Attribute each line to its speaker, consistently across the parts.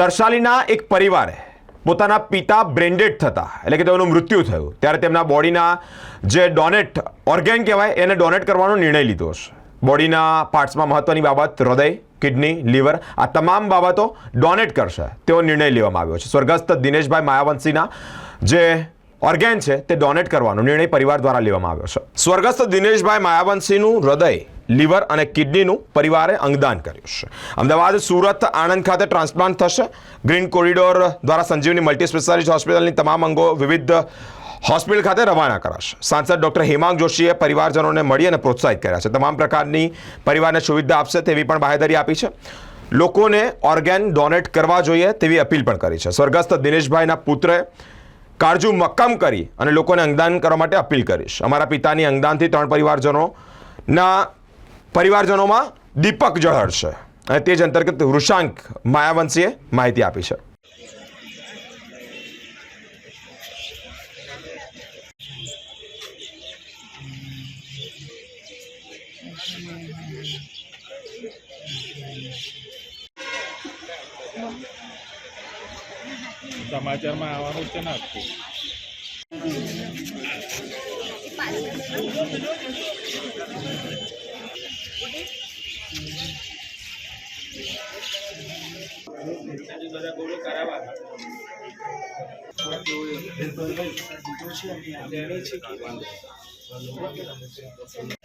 Speaker 1: તરસાલીના એક પરિવારે પોતાના પિતા બ્રેન્ડેડ થતા, એટલે કે તેઓનું મૃત્યુ થયું, ત્યારે તેમના બોડીના જે ડોનેટ ઓર્ગેન કહેવાય, એને ડોનેટ કરવાનો નિર્ણય લીધો છે. બોડીના પાર્ટ્સમાં મહત્વની બાબત હૃદય, કિડની, લીવર, આ તમામ બાબતો ડોનેટ કરશે, તેવો નિર્ણય લેવામાં આવ્યો છે. સ્વર્ગસ્થ દિનેશભાઈ માયાવંશીના જે ઓર્ગેન છે, તે ડોનેટ કરવાનો નિર્ણય પરિવાર દ્વારા લેવામાં આવ્યો છે. સ્વર્ગસ્થ દિનેશભાઈ માયાવંશીનું હૃદય લીવર અને કિડનીનું પરિવારે અંગદાન કર્યું છે. અમદાવાદ, સુરત, આણંદ ખાતે ટ્રાન્સપ્લાન્ટ થશે. ગ્રીન કોરિડોર દ્વારા સંજીવની મલ્ટી સ્પેશિયાલિસ્ટ હોસ્પિટલની તમામ અંગો વિવિધ હોસ્પિટલ ખાતે રવાના કરાશે. સાંસદ ડોક્ટર હેમાંગ જોશીએ પરિવારજનોને મળી અને પ્રોત્સાહિત કર્યા છે. તમામ પ્રકારની પરિવારને સુવિધા આપશે તેવી પણ બાહેધરી આપી છે. લોકોને ઓર્ગેન ડોનેટ કરવા જોઈએ તેવી અપીલ પણ કરી છે. સ્વર્ગસ્થ દિનેશભાઈના પુત્રે કાળજુ મક્કમ કરી અને લોકોને અંગદાન કરવા માટે અપીલ કરીશ અમારા પિતાની અંગદાનથી ત્રણ પરિવારજનોના પરિવારજનોમાં દીપક ઝળહળશે અને તે જ અંતર્ગત વૃષાંક માયાવંશીએ માહિતી આપી છે.
Speaker 2: સમાચારમાં આવવાનું છે ને આખું
Speaker 3: જુદા ગોળી કરાવવા લેણી છે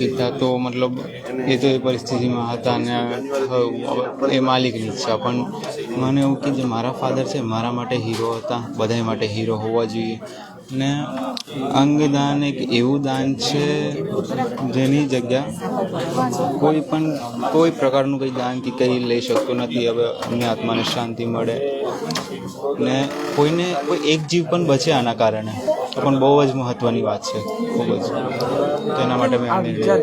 Speaker 3: પિતા તો મતલબ એ તો એ પરિસ્થિતિમાં હતા અને એ માલિકની ઈચ્છા પણ મને એવું કે જે મારા ફાધર છે, મારા માટે હીરો હતા બધા માટે હીરો હોવા જોઈએ. ને અંગદાન એક એવું દાન છે, જેની જગ્યા કોઈ પણ, કોઈ પ્રકારનું કંઈ દાન કે કંઈ લઈ શકતો નથી. હવે અમને આત્માને શાંતિ મળે ને કોઈને કોઈ એક જીવ પણ બચે આના કારણે. પણ બહુ જ મહત્ત્વની વાત છે. ખૂબ જ. તો એના માટે મેં આ નિર્ણય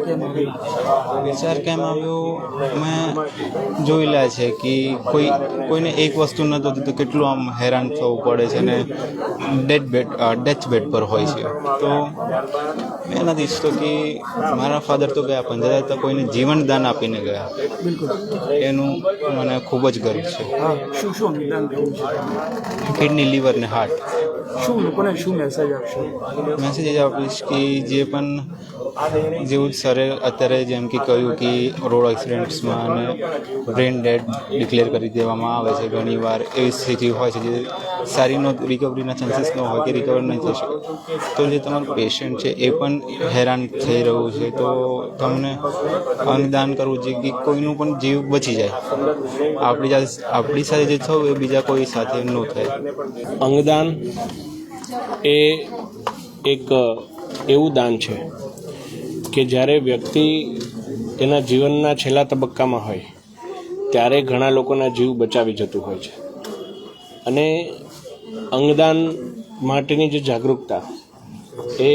Speaker 3: વિચાર કેમ આવ્યો? મેં જોયેલા છે કે કોઈ કોઈને એક વસ્તુ ન થતી તો કેટલું આમ હેરાન થવું પડે છે ને ડેડ બેડ ડેથ બેડ પર હોય છે. તો મેં નથી ઈચ્છતો કે મારા ફાધર તો ગયા પણ જતા તો કોઈને જીવન દાન આપીને ગયા. એનું મને ખૂબ જ ગર્વ છે.
Speaker 4: શું શું છે?
Speaker 3: કિડની લીવર ને હાર્ટ
Speaker 4: શું લોકોને શું મેસેજ આપશો?
Speaker 3: મેસેજ જ આપીશ કે જે પણ જેવું સરે અત્યારે જેમ કે કહ્યું કે રોડ એક્સિડન્ટ્સમાં અને બ્રેન ડેડ ડિક્લેર કરી દેવામાં આવે છે ઘણીવાર એવી સ્થિતિ હોય છે જે સારી નો રિકવરીના ચાન્સીસ ન હોય કે રિકવર નહીં થઈ શકે. તો જે તમારું પેશન્ટ છે એ પણ હેરાન થઈ રહ્યું છે. તો તમને અંગદાન કરવું જોઈએ કે કોઈનું પણ જીવ બચી જાય. આપણી સાથે આપણી સાથે જે થયું એ બીજા કોઈ સાથે ન થાય.
Speaker 5: અંગદાન એ એક એવું દાન છે કે જ્યારે વ્યક્તિ તેના જીવનના છેલ્લા તબક્કામાં હોય, ત્યારે ઘણા લોકોના જીવ બચાવી જતું હોય છે. અને અંગદાન માટેની જે જાગૃતતા એ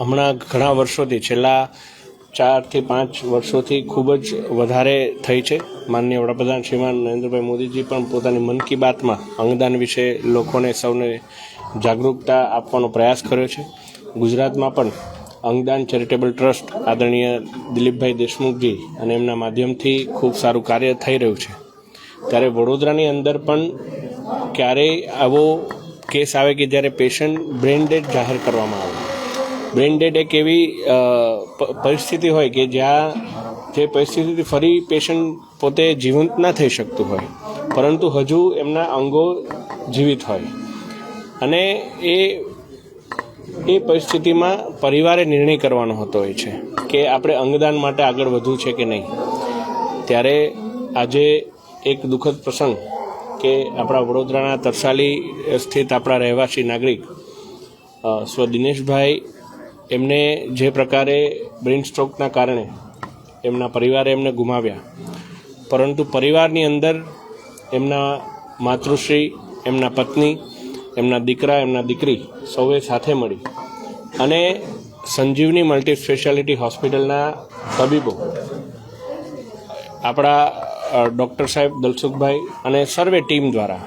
Speaker 5: હમણાં ઘણા વર્ષોથી, છેલ્લા ચારથી પાંચ વર્ષોથી ખૂબ જ વધારે થઈ છે. માનનીય વડાપ્રધાન શ્રીમાન નરેન્દ્રભાઈ મોદીજી પણ પોતાની મન કી બાતમાં અંગદાન વિશે લોકોને સૌને જાગૃતતા આપવાનો પ્રયાસ કર્યો છે. ગુજરાતમાં પણ અંગદાન ચેરિટેબલ ટ્રસ્ટ આદરણીય દિલીપભાઈ દેશમુખજી અને એમના માધ્યમથી ખૂબ સારું કાર્ય થઈ રહ્યું છે. ત્યારે વડોદરાની અંદર પણ ક્યારેય આવો કેસ આવે કે જ્યારે પેશન્ટ બ્રેન ડેડ જાહેર કરવામાં આવે. બ્રેન ડેડ એક એવી પરિસ્થિતિ હોય કે જ્યાં જે પરિસ્થિતિથી ફરી પેશન્ટ પોતે જીવંત ના થઈ શકતું હોય. પરંતુ હજુ એમના અંગો જીવિત હોય. અને એ એ પરિસ્થિતિમાં પરિવારે નિર્ણય કરવાનો હોતો હોય છે કે આપણે અંગદાન માટે આગળ વધવું છે કે નહીં. ત્યારે આજે એક દુઃખદ પ્રસંગ કે આપણા વડોદરાના તરસાલી સ્થિત આપણા રહેવાસી નાગરિક સ્વ દિનેશભાઈ, એમને જે પ્રકારે બ્રેઇન સ્ટ્રોકના કારણે એમના પરિવારે એમને ગુમાવ્યા. પરંતુ પરિવારની અંદર એમના માતૃશ્રી, એમના પત્ની એમના દીકરા, એમના દીકરી સૌએ સાથે મળી. અને સંજીવની મલ્ટી સ્પેશિયાલિટી હોસ્પિટલના તબીબો, આપણા ડૉક્ટર સાહેબ દલસુખભાઈ અને સર્વે ટીમ દ્વારા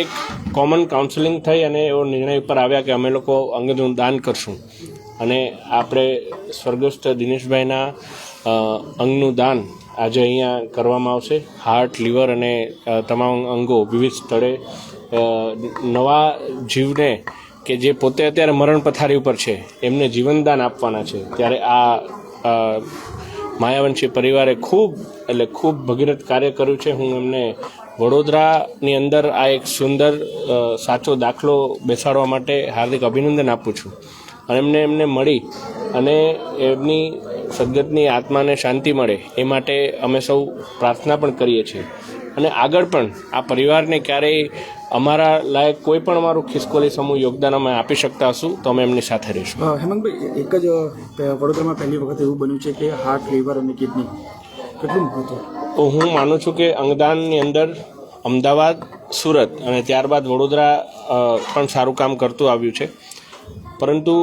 Speaker 5: એક કોમન કાઉન્સેલિંગ થઈ અને એવો નિર્ણય ઉપર આવ્યા કે અમે લોકો અંગનું દાન કરશું. અને આપણે સ્વર્ગસ્થ દિનેશભાઈના અંગનું દાન આજે અહીંયા કરવામાં આવશે. હાર્ટ લીવર અને તમામ અંગો વિવિધ સ્થળે નવા જીવને કે જે પોતે અત્યારે મરણ પથારી ઉપર છે, એમને જીવનદાન આપવાના છે. ત્યારે આ માયાવંશી પરિવારે ખૂબ, એટલે ખૂબ ભગીરથ કાર્ય કર્યું છે. હું એમને વડોદરાની અંદર આ એક સુંદર સાચો દાખલો બેસાડવા માટે હાર્દિક અભિનંદન આપું છું. અને એમને એમને મળી અને એમની સદગતની આત્માને શાંતિ મળે, એ માટે અમે સૌ પ્રાર્થના પણ કરીએ છીએ. અને આગળ પણ આ પરિવારને ક્યારેય અમારા લાયક કોઈ પણ અમારું ખિસકોલી સમૂહ યોગદાન અમે આપી શકતા હશું તો અમે એમની સાથે રહીશું.
Speaker 4: હેમંતભાઈ એક જ વડોદરામાં પહેલી વખત એવું બન્યું છે કે હાર્ટ લીવર અને કિડની. કેટલું મહત્વ?
Speaker 5: તો હું માનું છું કે અંગદાનની અંદર અમદાવાદ સુરત અને ત્યારબાદ વડોદરા પણ સારું કામ કરતું આવ્યું છે. પરંતુ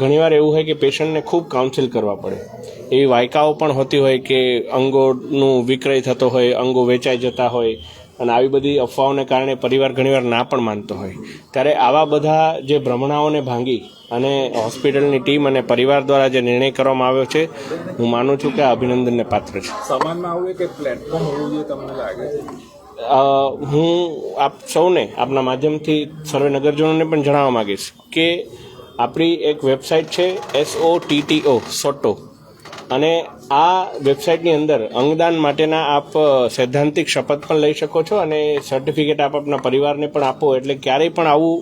Speaker 5: ઘણીવાર એવું હોય કે પેશન્ટને ખૂબ કાઉન્સિલ કરવા પડે. એવી વાયકાઓ પણ હોતી હોય કે અંગોનું વિક્રય થતો હોય અંગો વેચાઈ જતા હોય અને આવી બધી અફવાઓને કારણે પરિવાર ઘણીવાર ના પણ માનતો હોય. ત્યારે આવા બધા જે ભ્રમણાઓને ભાંગી અને હોસ્પિટલની ટીમ અને પરિવાર દ્વારા જે નિર્ણય કરવામાં આવ્યો છે હું માનું છું કે આ અભિનંદનને પાત્ર છે.
Speaker 2: સમાજમાં આવું કે પ્લેટફોર્મ હોવું જોઈએ તમને લાગે
Speaker 5: હું આપ સૌને આપના માધ્યમથી સર્વે નગરજનોને પણ જણાવવા માગીશ કે આપણી એક વેબસાઇટ છે S O O T T O સોટો અને આ વેબસાઇટની અંદર અંગદાન માટેના આપ સૈદ્ધાંતિક શપથ પણ લઈ શકો છો અને સર્ટિફિકેટ આપ આપના પરિવારને પણ આપો. એટલે ક્યારેય પણ આવું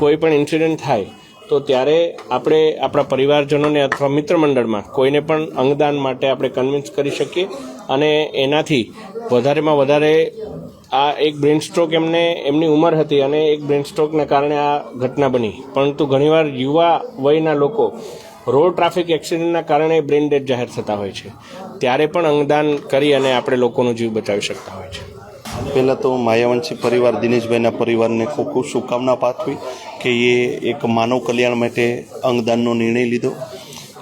Speaker 5: કોઈ પણ ઇન્સિડન્ટ થાય, તો ત્યારે આપણે આપણા પરિવારજનોને અથવા મિત્ર મંડળમાં કોઈને પણ અંગદાન માટે આપણે કન્વિન્સ કરી શકીએ. અને એનાથી વધારેમાં વધારે આ એક બ્રેન સ્ટ્રોક એમને, એમની ઉંમર હતી અને એક બ્રેન સ્ટ્રોકને કારણે આ ઘટના બની. પરંતુ ઘણીવાર યુવા વયના લોકો રોડ ટ્રાફિક એક્સિડન્ટના કારણે બ્રેન ડેડ જાહેર થતા હોય છે. ત્યારે પણ અંગદાન કરી અને આપણે લોકોનો જીવ બચાવી શકતા હોય છે.
Speaker 6: પહેલાં તો માયાવંશી પરિવાર, દિનેશભાઈના પરિવારને ખૂબ ખૂબ શુભકામના પાઠવી કે એ એક માનવ કલ્યાણ માટે અંગદાનનો નિર્ણય લીધો.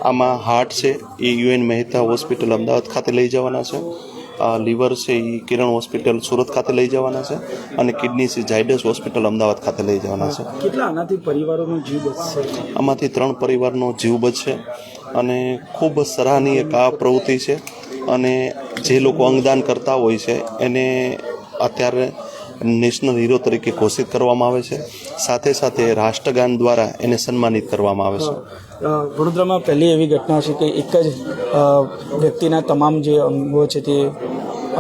Speaker 6: આમાં હાર્ટ છે, એ U N Mehta hospital Ahmedabad ખાતે લઈ જવાના છે. લીવર છે એ કિરણ હોસ્પિટલ સુરત ખાતે લઈ જવાના છે અને કિડની છે ઝાયડસ હોસ્પિટલ અમદાવાદ ખાતે લઈ જવાના છે.
Speaker 4: કેટલા આનાથી પરિવારોનો જીવ બચશે?
Speaker 6: આમાંથી ત્રણ પરિવારનો જીવ બચશે અને ખૂબ સરાહનીય આ પ્રવૃત્તિ છે અને જે લોકો અંગદાન કરતા હોય છે એને અત્યારે નેશનલ હીરો તરીકે ઘોષિત કરવામાં આવે છે. સાથે સાથે રાષ્ટ્રગાન દ્વારા એને સન્માનિત કરવામાં આવે છે.
Speaker 4: વડોદરામાં પહેલી એવી ઘટના છે કે એક જ વ્યક્તિના તમામ જે અંગો છે તે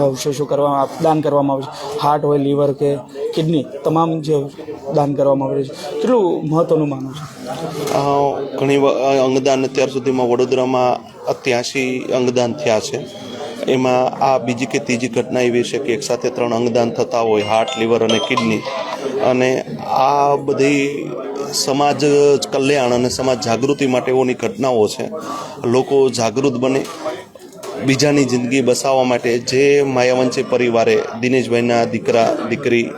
Speaker 4: અવશેષો કરવામાં દાન કરવામાં આવે છે. હાર્ટ હોય લીવર કે કિડની તમામ જે દાન કરવામાં આવે છે. કેટલું મહત્ત્વનું માનું છે?
Speaker 6: ઘણી અંગદાન અત્યાર સુધીમાં વડોદરામાં અત્યાસી અંગદાન થયા છે. એમાં આ બીજી કે ત્રીજી ઘટના એવી છે કે એકસાથે ત્રણ અંગદાન થતા હોય હાર્ટ લીવર અને કિડની અને આ બધી સમાજ કલ્યાણ અને સમાજ જાગૃતિ માટેઓની ઘટનાઓ છે. લોકો જાગૃત બને બીજાની જિંદગી બસાવવા માટે જે માયાવંશી પરિવારે દિનેશભાઈના દીકરા, દીકરી,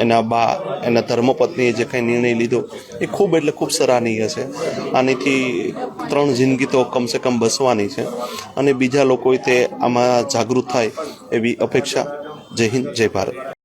Speaker 6: એના બા, એના ધર્મપત્નીએ જે કંઈ નિર્ણય લીધો, એ ખૂબ એટલે ખૂબ સરાહનીય છે. આનીથી ત્રણ જિંદગી તો કમસે કમ બસવાની છે. અને બીજા લોકોએ તે આમાં જાગૃત થાય એવી અપેક્ષા. જય હિન્દ, જય ભારત.